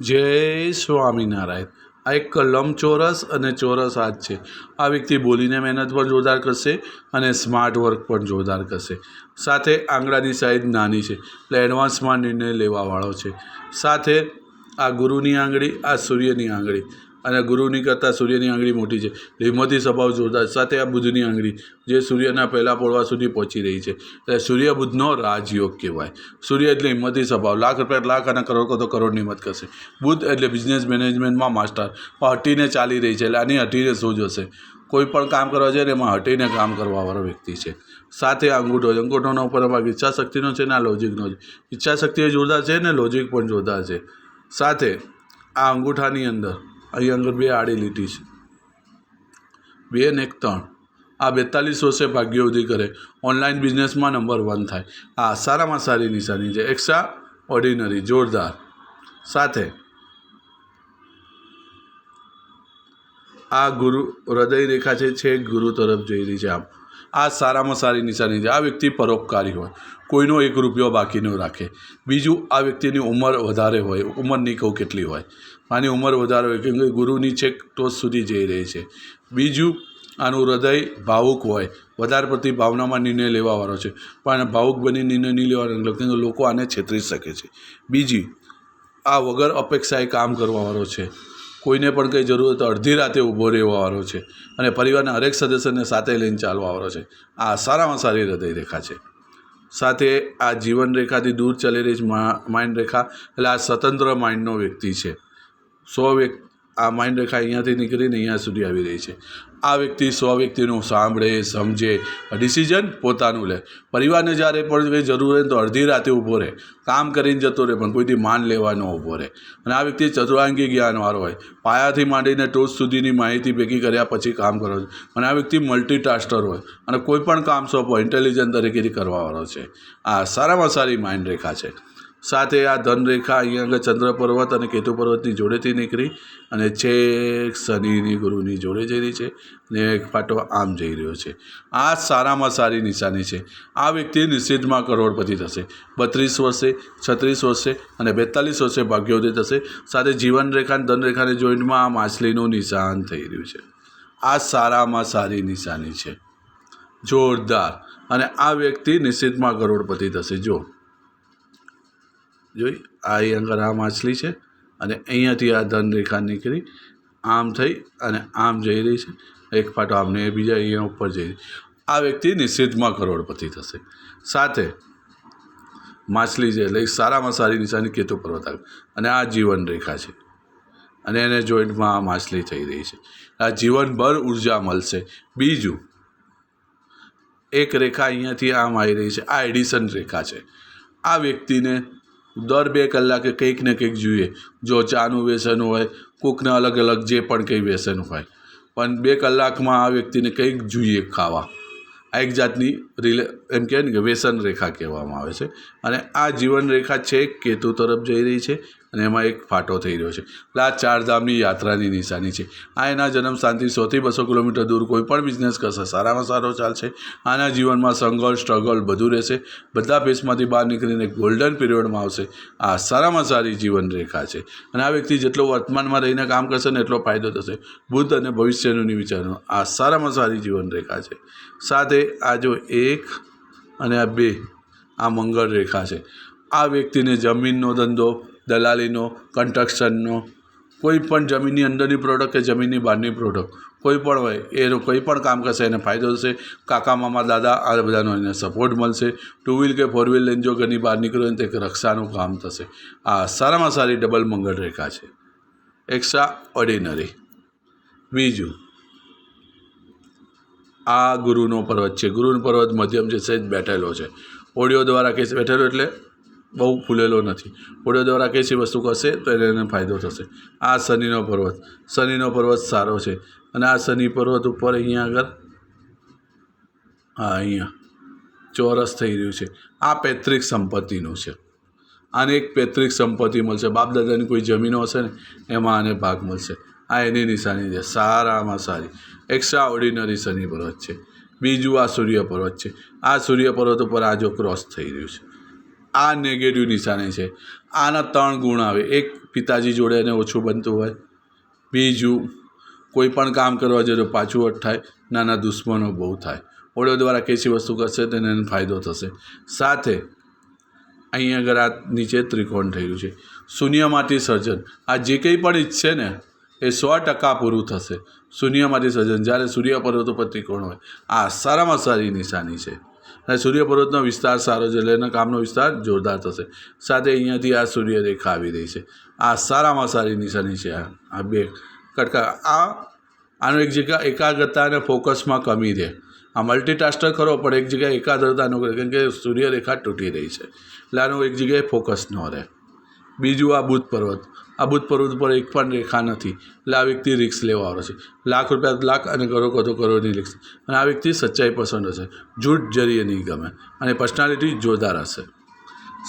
જય સ્વામિનારાયણ. આ એક લંબચોરસ અને ચોરસ હાથ છે. આ વ્યક્તિ બોલીને મહેનત પણ જોરદાર કરશે અને સ્માર્ટ વર્ક પણ જોરદાર કરશે. સાથે આંગળાની સાઈઝ નાની છે. એટલે એડવાન્સમાં નિર્ણય લેવાવાળો છે. સાથે આ ગુરુની આંગળી, આ સૂર્યની આંગળી. અને ગુરુની કરતાં સૂર્યની આંગળી મોટી છે. હિંમતી સ્વભાવ જોરદાર સાથે આ બુધની આંગળી, જે સૂર્યના પહેલાં પોળવા સુધી પહોંચી રહી છે. એટલે સૂર્ય બુધનો રાજયોગ કહેવાય. સૂર્ય એટલે હિંમતી સ્વભાવ. લાખ રૂપિયા, લાખ અને કરોડ કરતો કરોડની હિંમત કરશે. બુધ એટલે બિઝનેસ મેનેજમેન્ટમાં માસ્ટર. પણ હટીને ચાલી રહી છે. એટલે આની હટીને સૂઝ હશે કોઈ પણ કામ કરવા જાય ને એમાં હટીને કામ કરવાવાળો વ્યક્તિ છે. સાથે અંગૂઠો. છે અંગૂઠોનો ઉપર ભાગ ઈચ્છાશક્તિનો છે ને આ લોજિકનો છે ઈચ્છાશક્તિ જોરદાર છે ને લોજિક પણ જોરદાર છે. સાથે આ અંગૂઠાની અંદર અહીં અંદર બે આડી લીટી છે. બે ને એક ત્રણ. આ બેતાલીસ વર્ષે ભાગ્યવૃદ્ધિ કરે. ઓનલાઈન બિઝનેસમાં નંબર વન થાય. આ સારામાં સારી નિશાની છે. એક્સ્ટ્રા ઓર્ડિનરી, જોરદાર. સાથે આ ગુરુ હૃદય રેખા છે, છેક ગુરુ તરફ જઈ રહી છે આમ. આ સારામાં સારી નિશાની છે. આ વ્યક્તિ પરોપકારી હોય. કોઈનો એક રૂપિયો બાકી ન રાખે. બીજું, આ વ્યક્તિની ઉંમર વધારે હોય. ઉંમરની કહું કેટલી હોય? આની ઉંમર વધારે હોય કેમ કે ગુરુની છેક ટોચ સુધી જઈ રહી છે. બીજું, આનું હૃદય ભાવુક હોય. વધારે પડતી ભાવનામાં નિર્ણય લેવાવાળો છે. પણ ભાવુક બની નિર્ણય નહીં લેવાનો કેમ કે લોકો આને છેતરી શકે છે. બીજી, આ વગર અપેક્ષાએ કામ કરવાવાળો છે. કોઈને પણ કંઈ જરૂર હોય તો અડધી રાતે ઊભો રહેવાવાળો છે અને પરિવારના હરેક સદસ્યને સાથે લઈને ચાલવાવાળો છે. આ સારામાં સારી હૃદય રેખા છે. સાથે આ જીવન રેખાથી દૂર ચાલી રહી માઇન્ડ રેખા. એટલે આ સ્વતંત્ર માઇન્ડનો વ્યક્તિ છે. સો વ્યક્તિ આ માઇન્ડ રેખા અહીંયાથી નીકળીને અહીંયા સુધી આવી રહી છે. આ વ્યક્તિ સો વ્યક્તિનું સાંભળે, સમજે ડિસિઝન પોતાનું લે. પરિવારને જ્યારે પણ જરૂર હોય તો અડધી રાતે ઊભો રહે. કામ કરીને જતો રહે, પણ કોઈથી માન લેવાનો ઊભો રહે. અને આ વ્યક્તિ ચતુરાંગી જ્ઞાનવાળો હોય. પાયાથી માંડીને ટોચ સુધીની માહિતી ભેગી કર્યા પછી કામ કરો છો. અને આ વ્યક્તિ મલ્ટીટાસ્ટર હોય. અને કોઈ પણ કામ સોંપો ઇન્ટેલિજન્ટ તરીકેથી કરવાવાળો છે. આ સારામાં સારી માઇન્ડ રેખા છે. સાથે આ ધનરેખા અહીંયા આગળ ચંદ્ર પર્વત અને કેતુ પર્વતની જોડેથી નીકળી અને છેક શનિની ગુરુની જોડે જઈ રહી છે ને એક પાટો આમ જઈ રહ્યો છે. આ સારામાં સારી નિશાની છે. આ વ્યક્તિ નિશ્ચિતમાં કરોડપતિ થશે. બત્રીસ વર્ષે, છત્રીસ વર્ષે અને બેતાલીસ વર્ષે ભાગ્યોદય થશે. સાથે જીવન રેખા અને ધનરેખાને જોઈન્ટમાં આ માછલીનું નિશાન થઈ રહ્યું છે. આ સારામાં સારી નિશાની છે. જોરદાર. અને આ વ્યક્તિ નિશ્ચિતમાં કરોડપતિ થશે. જો જોઈ, આ અહીં આગળ આ માછલી છે અને અહીંયાથી આ ધનરેખા નીકળી, આમ થઈ અને આમ જઈ રહી છે. એક પાટો આમને બીજા અહીંયા ઉપર જઈ રહી. આ વ્યક્તિ નિશ્ચિતમાં કરોડપતિ થશે. સાથે માછલી છે એટલે સારામાં સારી નિશાની કેતુ પર્વત અને આ જીવન રેખા છે. અને એને જોઈન્ટમાં આ માછલી થઈ રહી છે. આ જીવનભર ઊર્જા મળશે. બીજું, એક રેખા અહીંયાથી આમ આવી રહી છે. આ એડિશન રેખા છે. આ વ્યક્તિને દર બે કલાકે કંઈક ને કંઈક જોઈએ. જો ચાનું વ્યસન હોય, કોકને અલગ અલગ જે પણ કંઈ વ્યસન હોય. પણ બે કલાકમાં આ વ્યક્તિને કંઈક જોઈએ ખાવા. આ એક જાતની રિલે, એમ કહેવાય ને કે વ્યસન રેખા કહેવામાં આવે છે. અને આ જીવન રેખા છે કેતુ તરફ જઈ રહી છે અને એમાં એક ફાટો થઈ રહ્યો છે. એટલે આ ચારધામની યાત્રાની નિશાની છે. આ એના જન્મ સ્થાનથી સોથી બસો કિલોમીટર દૂર કોઈ પણ બિઝનેસ કરશે. સારામાં સારો ચાલશે આના જીવનમાં સંઘર્ષ સ્ટ્રગલ બધું રહેશે. બધા ફેસમાંથી બહાર નીકળીને ગોલ્ડન પીરિયડમાં આવશે. આ સારામાં સારી જીવન રેખા છે. અને આ વ્યક્તિ જેટલો વર્તમાનમાં રહીને કામ કરશે ને એટલો ફાયદો થશે. બુદ્ધ અને ભવિષ્યનું નહીં આ સારામાં સારી જીવન રેખા છે. સાથે આ જો એક અને આ બે આ મંગળ રેખા છે. આ વ્યક્તિને જમીનનો ધંધો, દલાલીનો, કન્સ્ટ્રક્શનનો, કોઈ પણ જમીનની અંદરની પ્રોડક્ટ કે જમીનની બહારની પ્રોડક્ટ કોઈ પણ હોય, એ કોઈ પણ કામ કરશે એને ફાયદો થશે. કાકા, મામા, દાદા, આ બધાનો એને સપોર્ટ મળશે. ટુ વ્હીલ કે ફોર વ્હીલ લઈને જો ઘરની બહાર નીકળ્યો તો એક રક્ષાનું કામ થશે. આ સારામાં સારી ડબલ મંગળ રેખા છે. એક્સ્ટ્રા ઓર્ડિનરી બીજું આ ગુરુનો પર્વત છે. ગુરુનો પર્વત મધ્યમ છે, સહેજ બેઠેલો છે. ઓડિયો દ્વારા કેસ બેઠેલો એટલે બહુ ફૂલેલો નથી. ઓડિયો દ્વારા કઈ વસ્તુ કરશે તો એને એને ફાયદો થશે. આ શનિનો પર્વત. શનિનો પર્વત સારો છે. અને આ શનિ પર્વત ઉપર અહીંયા આગળ હા, અહીંયા ચોરસ થઈ રહ્યું છે. આ પૈતૃક સંપત્તિનું છે. આને એક પૈતૃક સંપત્તિ મળશે. બાપ દાદાની કોઈ જમીનો હશે ને, એમાં આને ભાગ મળશે. આ એની નિશાની છે. સારામાં સારી. એક્સ્ટ્રા ઓર્ડિનરી શનિ પર્વત છે. બીજું આ સૂર્ય પર્વત છે. આ સૂર્ય પર્વત ઉપર આ જો ક્રોસ થઈ રહ્યું છે. આ નેગેટિવ નિશાની છે. આના ત્રણ ગુણ આવે. એક પિતાજી જોડે એને ઓછું બનતું હોય. બીજું કોઈ પણ કામ કરવા જોઈએ પાછું અટ થાય નાના દુશ્મનો બહુ થાય. ઓળો દ્વારા કેસી વસ્તુ કરશે તેને એને ફાયદો થશે. સાથે અહીં આગળ આ નીચે ત્રિકોણ રહ્યું છે. શૂન્યમાંથી સર્જન. આ જે કંઈ પણ ઈચ્છે ને એ સો ટકા પૂરું થશે. શૂન્યમાંથી સર્જન. જ્યારે સૂર્ય પર્વત ઉપર ત્રિકોણ હોય. આ સારામાં સારી નિશાની છે. અને સૂર્ય પર્વતનો વિસ્તાર સારો છે. એટલે એના કામનો વિસ્તાર જોરદાર થશે. સાથે અહીંયાથી આ સૂર્યરેખા આવી રહી છે. આ સારામાં સારી નિશાની છે. આ બે કટકા. આ, આનો એક જગ્યા એકાગ્રતા અને ફોકસમાં કમી રહે. આ મલ્ટીટાસ્ટર ખરો, પણ એક જગ્યાએ એકાગ્રતા ન કરે કેમ કે સૂર્યરેખા તૂટી રહી છે. એટલે આનું એક જગ્યાએ ફોકસ ન રહે. બીજું આ બુધ પર્વત. આ બુધ પર્વત પર એક પણ રેખા નથી. એટલે આ વ્યક્તિ રિક્સ લેવાવાળો છે. લાખ રૂપિયા, લાખ અને કરોડ તો કરોડની રિક્સ અને આ વ્યક્તિ સચ્ચાઈ પસંદ હશે. જૂઠ જરીએ નહીં ગમે. અને પર્સનાલિટી જોરદાર હશે.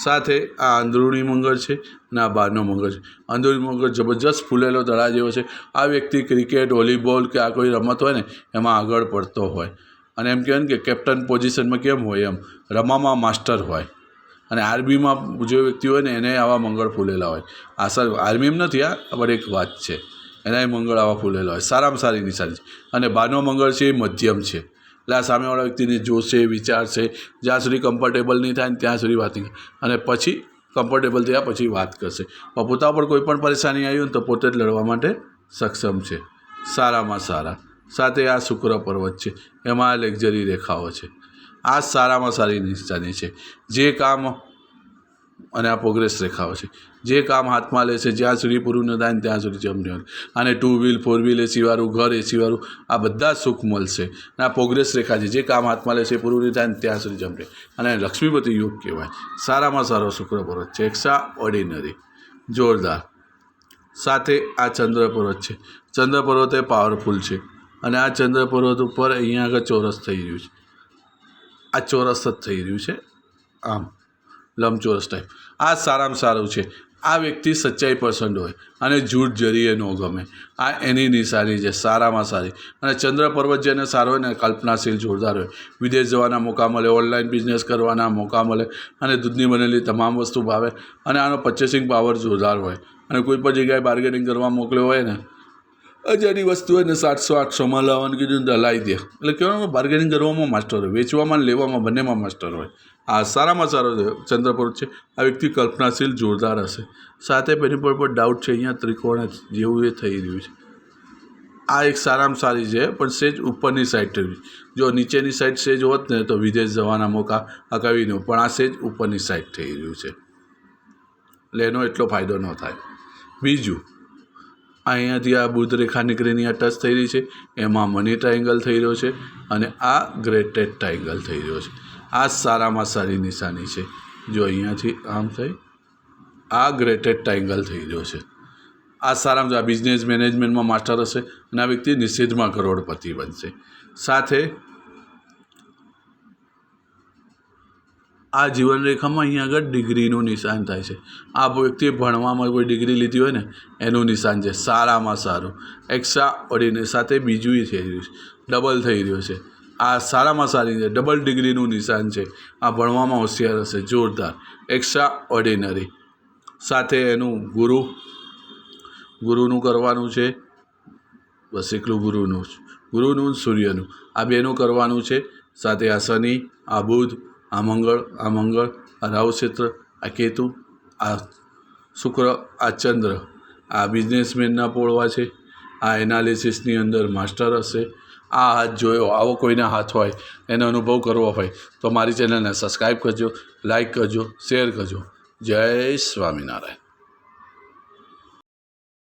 સાથે આ અંદરૂણી મંગળ છે અને આ બહારનો મંગળ છે. અંદરૂણી મંગળ જબરજસ્ત ફૂલેલો દડા જેવો છે. આ વ્યક્તિ ક્રિકેટ, વોલીબોલ કે આ કોઈ રમત હોય ને, એમાં આગળ પડતો હોય. અને એમ કહેવાય ને કે કેપ્ટન પોઝિશનમાં કેમ હોય એમ? રમામાં માસ્ટર હોય. અને આર્મીમાં જે વ્યક્તિ હોય ને એને આવા મંગળ ફૂલેલા હોય. આ સર આર્મી એમ નથી આ પણ એક વાત છે. એના મંગળ આવા ફૂલેલા હોય. સારામાં સારી નિશાની છે. અને બારનો મંગળ છે એ મધ્યમ છે. એટલે આ સામેવાળા વ્યક્તિને જોશે, વિચારશે, જ્યાં સુધી કમ્ફર્ટેબલ નહીં થાય ને ત્યાં સુધી વાત નહીં અને પછી કમ્ફર્ટેબલ થયા પછી વાત કરશે. પણ પોતા પર કોઈ પણ પરેશાની આવી હોય તો પોતે જ લડવા માટે સક્ષમ છે. સારામાં સારા. સાથે આ શુક્ર પર્વત છે. એમાં લેક્ઝરી રેખાઓ છે. આ સારામાં સારી નિશાની છે. જે કામ અને આ પ્રોગ્રેસ રેખાઓ છે. જે કામ હાથમાં લે છે, જ્યાં સુધી પૂરું ન થાય ત્યાં સુધી જમણી અને ટુ વ્હીલ ફોર વ્હીલ એસીવાળું ઘર એસીવાળું આ બધા સુખ મળશે અને આ પ્રોગ્રેસ રેખા છે. જે કામ હાથમાં લે છે, પૂરું નહીં થાય ત્યાં સુધી જમણે અને લક્ષ્મીપતિ યોગ કહેવાય. સારામાં સારો શુક્ર પર્વત છે. એક્સ્ટ્રા ઓર્ડિનરી જોરદાર. સાથે આ ચંદ્ર પર્વત છે. ચંદ્ર પર્વત એ પાવરફુલ છે. અને આ ચંદ્ર પર્વત ઉપર અહીંયા આગળ ચોરસ થઈ રહ્યું છે. આ ચોરસ જ થઈ રહ્યું છે. આમ, લંબચોરસ ટાઈપ આ સારામાં સારું છે. આ વ્યક્તિ સચ્ચાઈ પસંદ હોય અને જૂઠ જરીએ ન ગમે. આ એની નિશાની છે, સારામાં સારી. અને ચંદ્ર પર્વત જેને સારો હોય ને, કલ્પનાશીલ જોરદાર હોય. વિદેશ જવાના મોકા મળે, ઓનલાઈન બિઝનેસ કરવાના મોકા મળે અને દૂધની બનેલી તમામ વસ્તુ ભાવે. અને આનો પર્ચેસિંગ પાવર જોરદાર હોય. અને કોઈ પણ જગ્યાએ બાર્ગેનિંગ કરવા મોકલ્યો હોય ને હજારની વસ્તુ હોય ને સાતસો, આઠસોમાં લાવવાનું કીધું તો લાવી દે. એટલે કહેવાનું બાર્ગેનિંગ કરવામાં માસ્ટર હોય, વેચવામાં લેવામાં બંનેમાં માસ્ટર હોય. આ સારામાં સારો ચંદ્રપુર છે. આ વ્યક્તિ કલ્પનાશીલ, જોરદાર હશે. સાથે પેની પર પર ડાઉટ છે, અહીંયા ત્રિકોણ જેવું એ થઈ રહ્યું છે. આ એક સારામાં સારી છે, પણ સેજ ઉપરની સાઈડ થઈ જો નીચેની સાઈડ સેજ હોત ને તો વિદેશ જવાના મોકા અકાવીને પણ આ સેજ ઉપરની સાઈડ થઈ રહ્યું છે. એટલે એનો એટલો ફાયદો ન થાય. બીજું અહીંયાથી આ બુદ્ધ રેખા નીકળીને આ ટચ થઈ રહી છે. એમાં મની ટ્રાયંગલ થઈ રહ્યો છે અને આ ગ્રેટેડ ટ્રાયંગલ થઈ રહ્યો છે. આ સારામાં સારી નિશાની છે. જો અહીંયાથી આમ થઈ આ ગ્રેટેડ ટ્રાયંગલ થઈ રહ્યો છે. આ સારામાં આ બિઝનેસ મેનેજમેન્ટમાં માસ્ટર હશે અને આ વ્યક્તિ નિષેધમાં કરોડપતિ બનશે. સાથે આ જીવનરેખામાં અહીંયા આગળ ડિગ્રીનું નિશાન થાય છે. આ વ્યક્તિએ ભણવામાં કોઈ ડિગ્રી લીધી હોય ને, એનું નિશાન છે. સારામાં સારું. એક્સ્ટ્રા ઓર્ડિનરી સાથે બીજું થઈ રહ્યું છે. ડબલ થઈ રહ્યું છે. આ સારામાં સારી છે. ડબલ ડિગ્રીનું નિશાન છે. આ ભણવામાં હોશિયાર હશે. જોરદાર. એક્સ્ટ્રા ઓર્ડિનરી સાથે એનું ગુરુ. ગુરુનું કરવાનું છે. બસ એકલું ગુરુનું ગુરુનું સૂર્યનું. આ બેનું કરવાનું છે. સાથે આ શનિ, આ બુધ આ મંગળ આ મંગળ, આ રાહુ આ કેતુ, આ શુક્ર, આ ચંદ્ર. આ બિઝનેસમેનના પોળવા છે. આ એનાલિસિસની અંદર માસ્ટર હશે. આ હાથ જોયો, આવો કોઈના હાથ હોય, એનો અનુભવ કરવો હોય, તો મારી ચેનલને સબસ્ક્રાઈબ કરજો લાઈક કરજો શેર કરજો. જય સ્વામિનારાયણ.